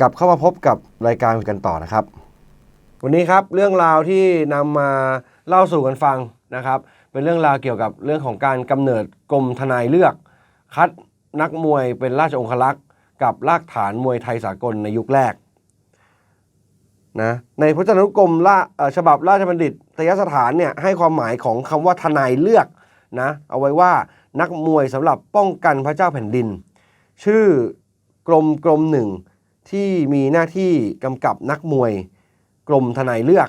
กลับเข้ามาพบกับรายการกันต่อนะครับ วันนี้ครับเรื่องราวที่นำมาเล่าสู่กันฟังนะครับ เป็นเรื่องราวเกี่ยวกับเรื่องของการกำเนิดกรมทนายเลือก คัดนักมวยเป็นราชองครักษ์กับรากฐานมวยไทยสากลในยุคแรกนะในพจนานุกรมราฉบับราชบัณฑิตยสถานเนี่ยให้ความหมายของคำว่าทนายเลือกนะเอาไว้ว่านักมวยสำหรับป้องกันพระเจ้าแผ่นดิน ชื่อกรมกรมหนึ่ง ที่มีหน้าที่กำกับนักมวย กรมทนายเลือก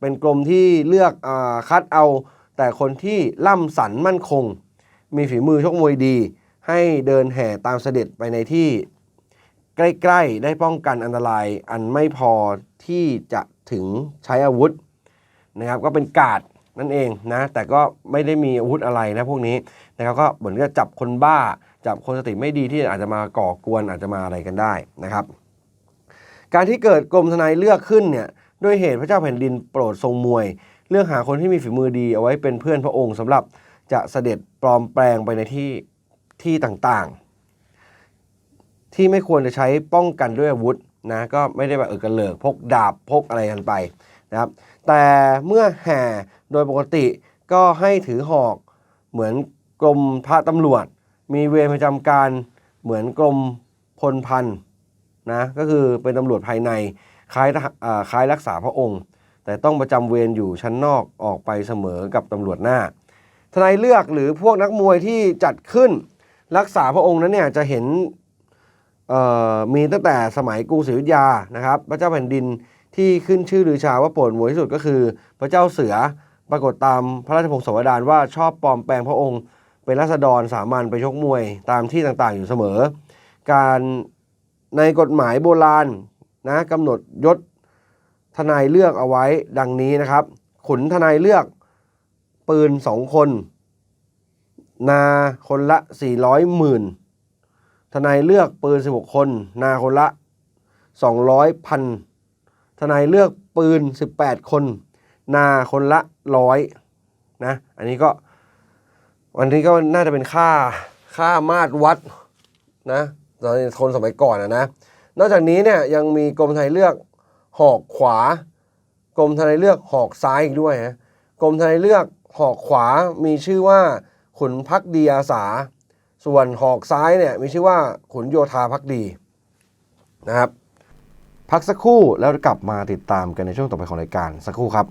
เป็นกรมที่เลือกอคัดเอา แต่คนที่ล่ำสันมั่นคง มีฝีมือชกมวยดี ให้เดินแห่ตามเสด็จไปในที่ ใกล้ๆ ได้ป้องกันอันตรายอันไม่พอที่จะถึงใช้อาวุธนะครับก็เป็นกาดนั่นเองนะแต่ก็ไม่ได้มีอาวุธอะไรนะพวกนี้นะครับก็เหมือนกับจับคนบ้า จับคนสติไม่ดีที่อาจจะมาก่อกวนอาจจะมาอะไรกันได้นะครับ การที่เกิดกรมทนายเลือกขึ้นเนี่ยด้วยเหตุพระเจ้าแผ่นดินโปรดทรงมวย เลือกหาคนที่มีฝีมือดีเอาไว้เป็นเพื่อนพระองค์สำหรับจะเสด็จปลอมแปลงไปในที่ที่ต่างๆ ที่ไม่ควรจะใช้ป้องกันด้วยอาวุธนะก็ไม่ได้แบบเออกระเลิกพกดาบพกอะไรกันไปนะครับแต่เมื่อแห่โดยปกติก็ให้ถือหอกเหมือนกรมพระตำรวจ มีเวรประจำการเหมือนกรมพลพัน นะ ก็คือเป็นตำรวจภายในคล้ายคล้ายรักษาพระองค์ แต่ต้องประจำเวรอยู่ชั้นนอกออกไปเสมอกับตำรวจหน้า ทนายเลือกหรือพวกนักมวยที่จัดขึ้นรักษาพระองค์นั้นเนี่ยจะเห็นมีตั้งแต่สมัยกรุงศรีอยุธยานะครับ พระเจ้าแผ่นดินที่ขึ้นชื่อลือชาว่าโปรดมวยที่สุดก็คือ พระเจ้าเสือปรากฏตามพระราชพงศาวดารว่าชอบปลอมแปลงพระองค์ เป็นราษฎรสามัญไปชกมวยตามที่ต่างๆอยู่เสมอ การ ในกฎหมายโบราณนะกำหนดยศทนายเลือกเอาไว้ดังนี้นะครับ ขุนทนายเลือกปืนสองคน นาคนละ 400หมื่นทนายเลือกปืน 16 คน นาคนละ 200พันทนายเลือกปืน 18 คน นาคนละร้อยนะอันนี้ก็ วันนี้ก็น่าจะเป็นค่าค่ามาตรวัดนะ ตอนคนสมัยก่อนนะนะ นอกจากนี้เนี่ยยังมีกรมไทยเลือกหอกขวา กรมไทยเลือกหอกซ้ายอีกด้วยฮะกรมไทยเลือกหอกขวามีชื่อว่าขุนพักดีอาสา ส่วนหอกซ้ายเนี่ยมีชื่อว่าขุนโยธาพักดีนะครับ พักสักครู่แล้วกลับมาติดตามกันในช่วงต่อไปของรายการสักครู่ครับ